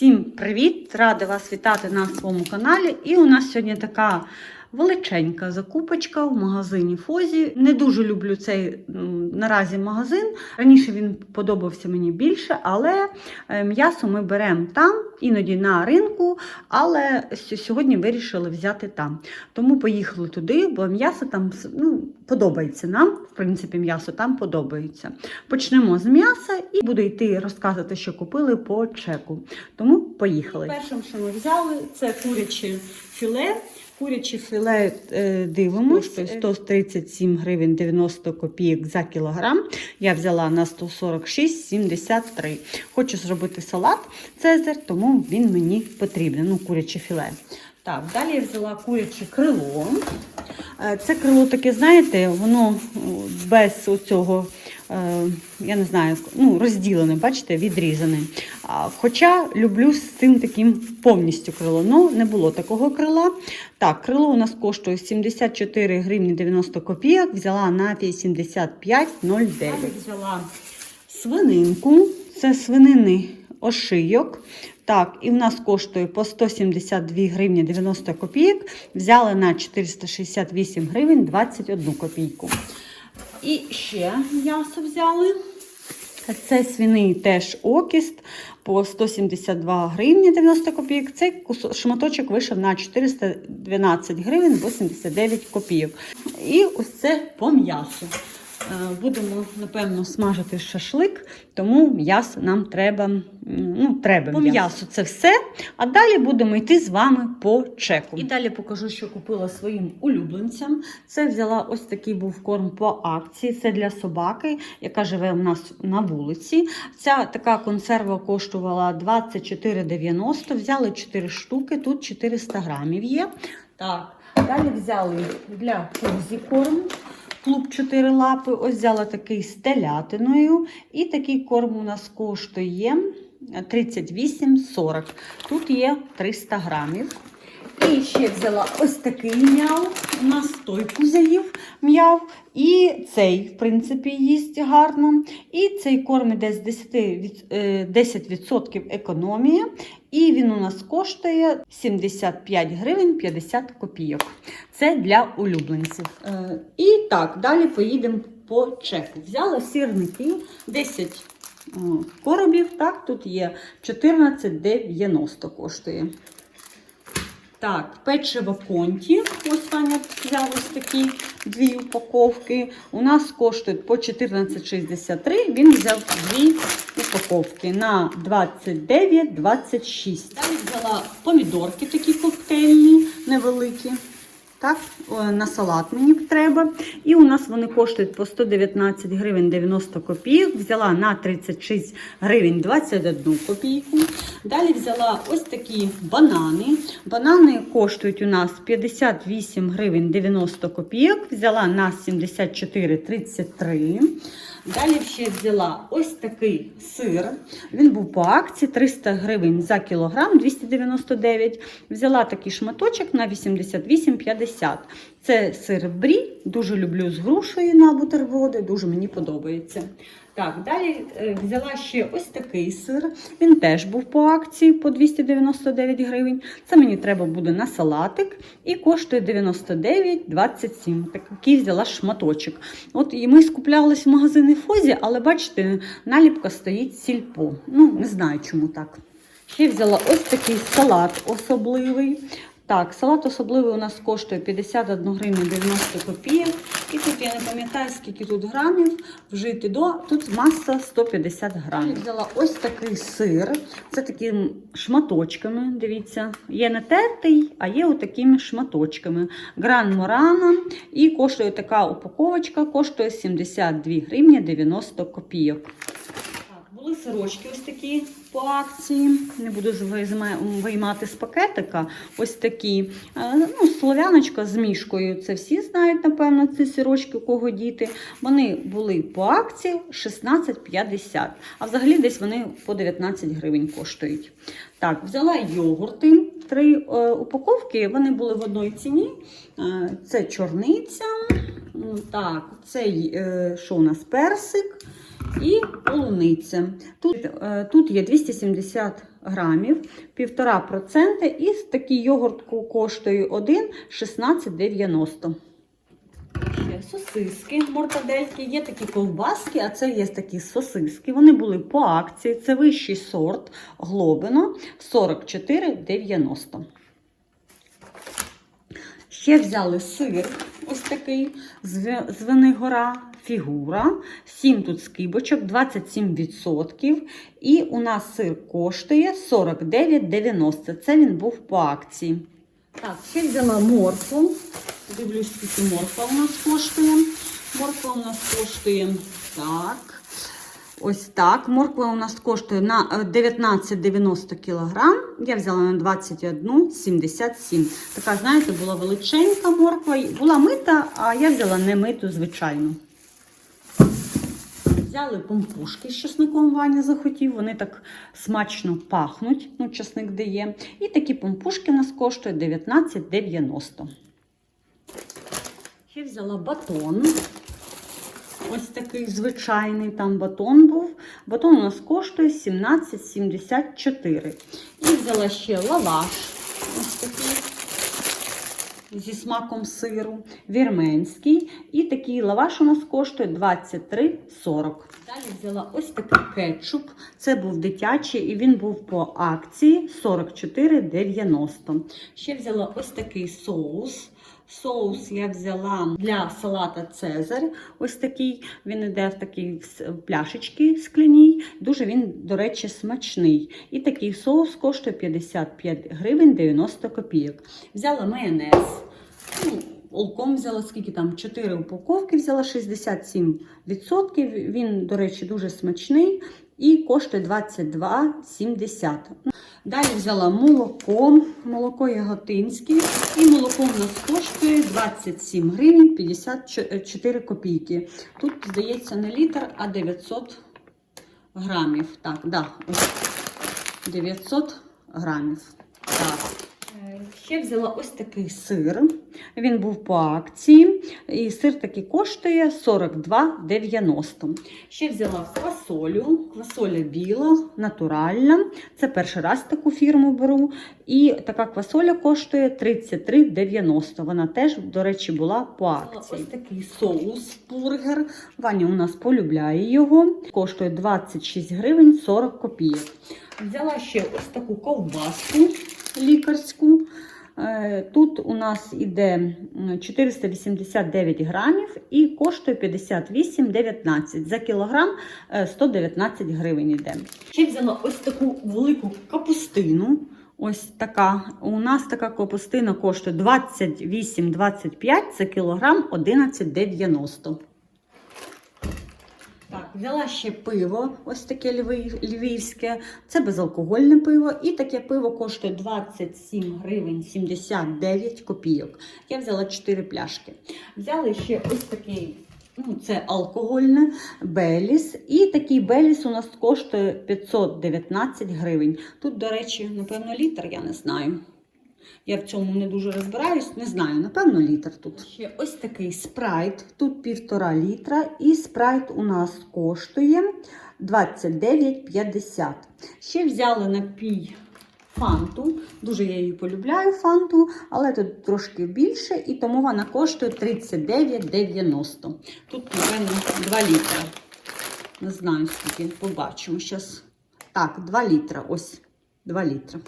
Всім привіт! Рада вас вітати на своєму каналі. І у нас сьогодні така величенька закупочка в магазині Фозі. Не дуже люблю цей наразі магазин. Раніше він подобався мені більше, але е, м'ясо ми беремо там, іноді на ринку, але сьогодні вирішили взяти там. Тому поїхали туди, бо м'ясо там ну, подобається нам. В принципі, м'ясо там подобається. Почнемо з м'яса і буду йти розказувати, що купили по чеку. Тому поїхали. Першим, що ми взяли, це куряче філе. Куряче філе е, дивимося, 137 гривень 90 копійок за кілограм. Я взяла на 146,73. Хочу зробити салат Цезар, тому він мені потрібен. Ну, куряче філе. Так, далі я взяла куряче крило. Е, Це крило таке, знаєте, воно без оцього, я не знаю, ну, розділене, бачите, відрізане. Хоча люблю з цим таким повністю крило. Ну, не було такого крила. Так, крило у нас коштує 74 гривні 90 копійок, взяла на 85,09. Взяла свининку, це свинини ошийок. Так, і в нас коштує по 172 гривні 90 копійок. Взяли на 468 гривень 21 копійку. І ще м'ясо взяли. Це свиний теж окіст по 172 гривні 90 копійок. Цей шматочок вийшов на 412 гривень 89 копійок. І ось це по м'ясу. Е, Будемо, напевно, смажити шашлик, тому м'ясо нам треба. Ну, треба по м'ясу це все. А далі будемо йти з вами по чеку. І далі покажу, що купила своїм улюбленцям. Це взяла ось такий був корм по акції. Це для собаки, яка живе у нас на вулиці. Ця така консерва коштувала 24,90. Взяли 4 штуки, тут 400 грамів є. Так, далі взяли для кузі корм. Клуб 4 лапи. Ось взяла такий з телятиною. І такий корм у нас коштує 38,40. Тут є 300 грамів. І ще взяла ось такий м'яв. У нас той м'яв. І цей, в принципі, їсть гарно. І цей корм іде з 10%, від- е, 10% економія. І він у нас коштує 75 гривень 50 копійок. Це для улюбленців. Е, І так, далі поїдемо по чеку. Взяла сірники 10 коробів. Так, тут є 14,90 коштує. Так, печиво конті. Ось Ваня взяв ось такі дві упаковки. У нас коштує по 14,63. Він взяв дві упаковки на 29,26. Далі взяла помідорки такі коктейльні, невеликі. Так, на салат мені треба. І у нас вони коштують по 119 гривень 90 копійок. Взяла на 36 гривень 21 копійку. Далі взяла ось такі банани. Банани коштують у нас 58 гривень 90 копійок. Взяла на 74,33. Далі ще взяла ось такий сир. Він був по акції 300 гривень за кілограм, 299. Взяла такий шматочок на 88,50. Це сир брі. Дуже люблю з грушею на бутерброди, дуже мені подобається. Так, далі е, взяла ще ось такий сир. Він теж був по акції по 299 гривень. Це мені треба буде на салатик і коштує 99,27. Такий взяла шматочок. От і ми скуплялись в магазині Фозі, але бачите, наліпка стоїть сільпо. Ну, не знаю, чому так. Ще взяла ось такий салат особливий. Так, салат особливий у нас коштує 51 гривню 90 копійок. І тут я не пам'ятаю, скільки тут грамів вжити до. Тут маса 150 грамів. Взяла ось такий сир. Це такими шматочками. Дивіться, є не тертий, а є отакими шматочками. Гран Морана. І коштує така упаковочка, коштує 72 гривні 90 копійок. Були сирочки ось такі по акції. Не буду виймати з пакетика. Ось такі. Е, Ну, слов'яночка з мішкою. Це всі знають, напевно, ці сирочки, у кого діти. Вони були по акції 16,50. А взагалі десь вони по 19 гривень коштують. Так, взяла йогурти. Три е, упаковки. Вони були в одній ціні. Е, це чорниця. Так, це е, що у нас персик і полуниця. Тут, е, тут є 270 грамів, 1,5%. І такий йогурт коштує 1 16,90. Ще сосиски, мортадельки, є такі ковбаски, а це є такі сосиски. Вони були по акції. Це вищий сорт Глобино 44,90. Ще взяли сир, ось такий Звенигора, фігура. 7 тут скибочок, 27%. І у нас сир коштує 49,90. Це він був по акції. Так, ще взяла моркву. Дивлюсь, скільки морква у нас коштує. Морква у нас коштує так. Ось так. Морква у нас коштує на е, 19,90 кг. Я взяла на 21,77. Така, знаєте, була величенька морква. Була мита, а я взяла не миту, звичайно. Взяли помпушки з чесником Ваня захотів. Вони так смачно пахнуть. Ну, чесник дає. І такі помпушки у нас коштують 19,90. Ще взяла батон. Такий звичайний там батон був. Батон у нас коштує 17,74. І взяла ще лаваш. Ось такий. Зі смаком сиру, вірменський. І такий лаваш у нас коштує 23,40. Далі взяла ось такий кетчуп. Це був дитячий і він був по акції 44,90. Ще взяла ось такий соус. Соус я взяла для салата Цезарь. Ось такий. Він іде в такій пляшечці скляній. Дуже він, до речі, смачний. І такий соус коштує 55 гривень 90 копійок. Взяла майонез. Ну, Олком взяла скільки там 4 упаковки, взяла 67%. Він, до речі, дуже смачний і коштує 22,70. Далі взяла молоко, молоко яготинське, і молоко в нас коштує 27 гривень 54 копійки. Тут, здається, не літр, а 900 грамів. Так, да, 900 грамів. Так. Ще взяла ось такий сир. Він був по акції. І сир такий коштує 42,90. Ще взяла квасолю. Квасоля біла, натуральна. Це перший раз таку фірму беру. І така квасоля коштує 33,90. Вона теж, до речі, була по акції. Ось такий соус бургер. Ваня у нас полюбляє його. Коштує 26 гривень 40 копійок. Взяла ще ось таку ковбаску лікарську. Е, Тут у нас іде 489 грамів і коштує 58,19. За кілограм е, 119 гривень іде. Ще взяла ось таку велику капустину. Ось така. У нас така капустина коштує 28,25 за кілограм 11,90. Взяла ще пиво, ось таке львівське. Це безалкогольне пиво. І таке пиво коштує 27 гривень 79 копійок. Я взяла 4 пляшки. Взяли ще ось такий. Ну, це алкогольне Беліс. І такий Беліс у нас коштує 519 гривень. Тут, до речі, напевно, літр, я не знаю. Я в цьому не дуже розбираюсь, не знаю, напевно, літр тут. Ще ось такий спрайт, тут півтора літра, і спрайт у нас коштує 29,50. Ще взяли напій фанту. Дуже я її полюбляю фанту, але тут трошки більше, і тому вона коштує 39,90. Тут, напевно, 2 літра. Не знаю, скільки побачимо зараз. Так, 2 літра. Ось 2 літра.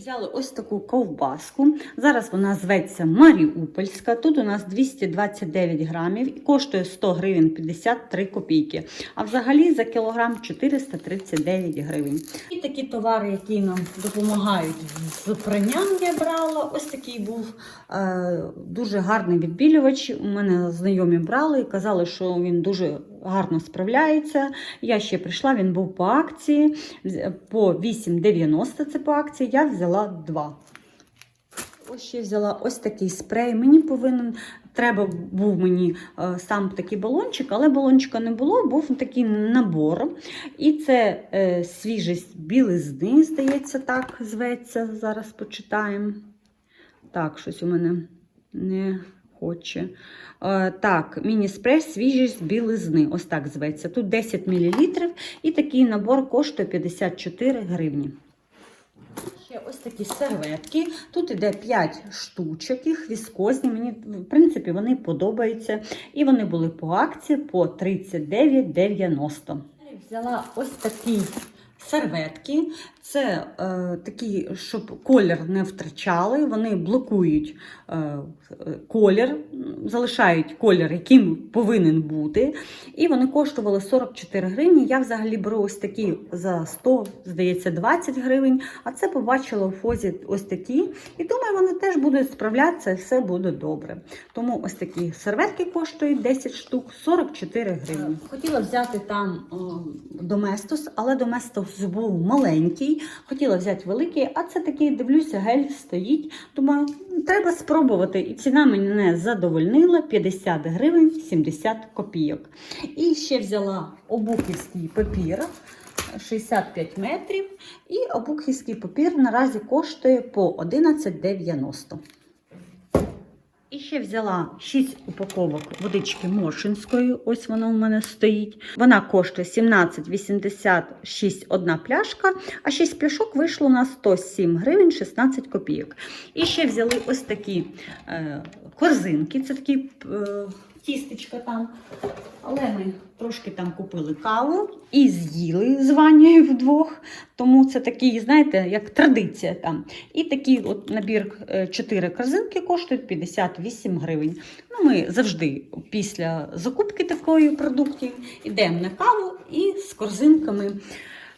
Взяли ось таку ковбаску. Зараз вона зветься Маріупольська. Тут у нас 229 грамів і коштує 100 гривень 53 копійки. А взагалі за кілограм 439 гривень. І такі товари, які нам допомагають з пранням, я брала. Ось такий був е, дуже гарний відбілювач. У мене знайомі брали і казали, що він дуже гарно справляється. Я ще прийшла, він був по акції. По 8,90 це по акції. Я взяла два. Ось ще взяла ось такий спрей. Мені повинен. Треба був мені е, сам такий балончик, але балончика не було, був такий набор. І це е, свіжість білизни, здається, так зветься. Зараз почитаємо. Так, щось у мене не хоче. Е, так, міні-спрей свіжість білизни. Ось так зветься. Тут 10 мл і такий набор коштує 54 гривні. Ще ось такі серветки. Тут іде 5 штучок, їх віскозні. Мені, в принципі, вони подобаються. І вони були по акції по 39,90. Взяла ось такі серветки. Це е, такі, щоб колір не втрачали. Вони блокують е, колір, залишають колір, яким повинен бути. І вони коштували 44 гривні. Я взагалі беру ось такі за 100, здається, 20 гривень. А це побачила у фозі ось такі. І думаю, вони теж будуть справлятися, все буде добре. Тому ось такі серветки коштують 10 штук, 44 гривні. Хотіла взяти там доместос, але доместос був маленький. Хотіла взяти великий, а це такий, дивлюся, гель стоїть. Думаю, треба спробувати. І ціна мене задовольнила 50 гривень 70 копійок. І ще взяла обухівський папір. 65 метрів. І обухівський папір наразі коштує по 11,90. І ще взяла 6 упаковок водички Моршинської. Ось вона у мене стоїть. Вона коштує 17,86 одна пляшка, а 6 пляшок вийшло на 107 гривень 16 копійок. І ще взяли ось такі е, корзинки. Це такі е, тістечка там. Але ми трошки там купили каву і з'їли з Ванею вдвох. Тому це такий, знаєте, як традиція там. І такий от набір 4 корзинки коштують 58 гривень. Ну, ми завжди після закупки такої продуктів йдемо на каву і з корзинками.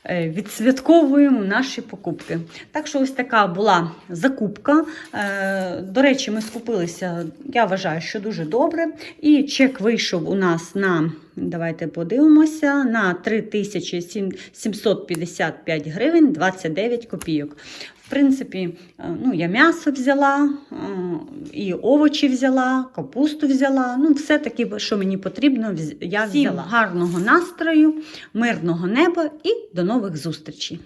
Е, Відсвятковуємо наші покупки. Так що ось така була закупка. Е, До речі, ми скупилися, я вважаю, що дуже добре. І чек вийшов у нас на, давайте подивимося, на 3755 гривень 29 копійок. В принципі, е, ну, я м'ясо взяла, е, і овочі взяла, капусту взяла. Ну, все таке, що мені потрібно, я я Всім взяла. Гарного настрою, мирного неба і до нових зустрічей.